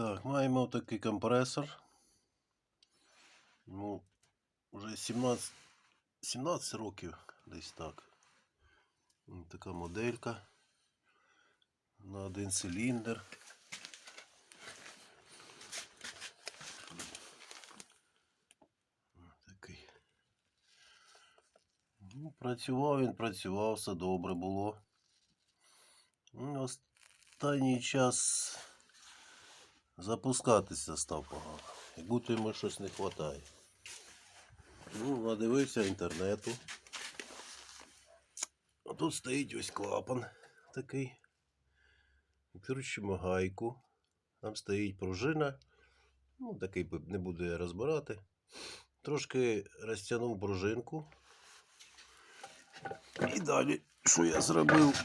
Так, маємо такий компресор. Ну, вже 17, 17 років десь так. Така моделька. На один циліндр. Такий. Ну, працював він, працював, все добре було. Ну, Останній час запускатися став погано. Як будто йому щось не вистачає. Ну, надивився інтернету. А тут стоїть ось клапан такий. Відкручуємо гайку. Там стоїть пружина. Ну, такий не буду я розбирати. Трошки розтягнув пружинку. І далі, що я зробив?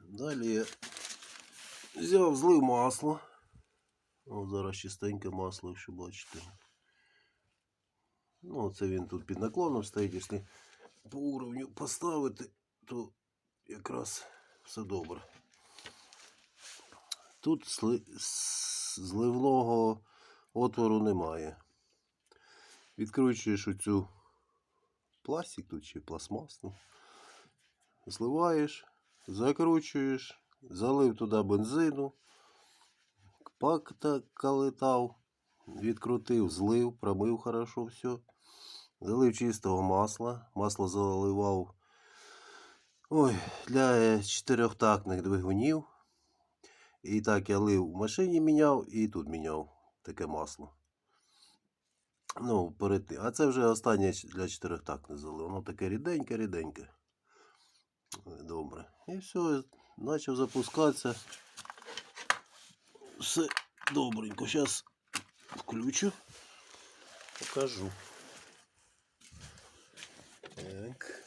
Далі взяв злив масло. О, зараз чистеньке масло, якщо бачите. Ну, це він тут під наклоном стоїть, якщо по уровню поставити, то якраз все добре. Тут сли... зливного отвору немає. Відкручуєш оцю пластик тут чи пластмасну, зливаєш, закручуєш, залив туди бензину, пак так калитав, відкрутив, злив, промив хорошо все. Залив чистого масла, масло заливав ой, для чотирьохтактних двигунів. І так я лив в машині міняв і тут міняв таке масло. Ну, перед. А це вже останнє для чотирьохтактних залив. Воно таке ріденьке, ріденьке. Добре. І все, почав запускатися. Все добренько. Зараз включу. Покажу. Так.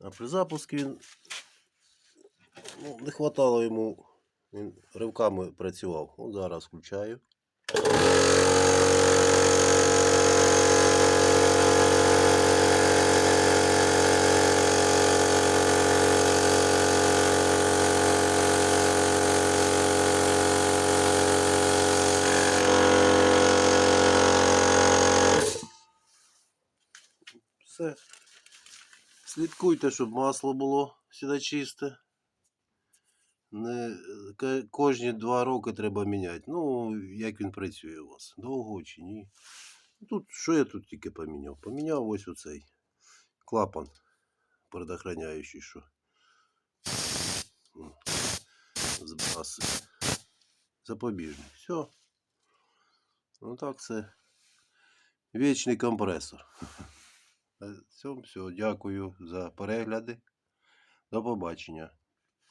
А при запуску він ну, не хватало йому. Він ривками працював. От зараз включаю. Все. Слідкуйте, щоб масло було сюди чисте. Не, кожні два роки треба міняти. Ну, як він працює у вас? Довго чи ні? Тут, що я тут тільки поміняв? Поміняв ось оцей клапан предохраняючий, що збрасує. Запобіжник. Все. Ну так це вічний компресор. Цьому все. Дякую за перегляди. До побачення.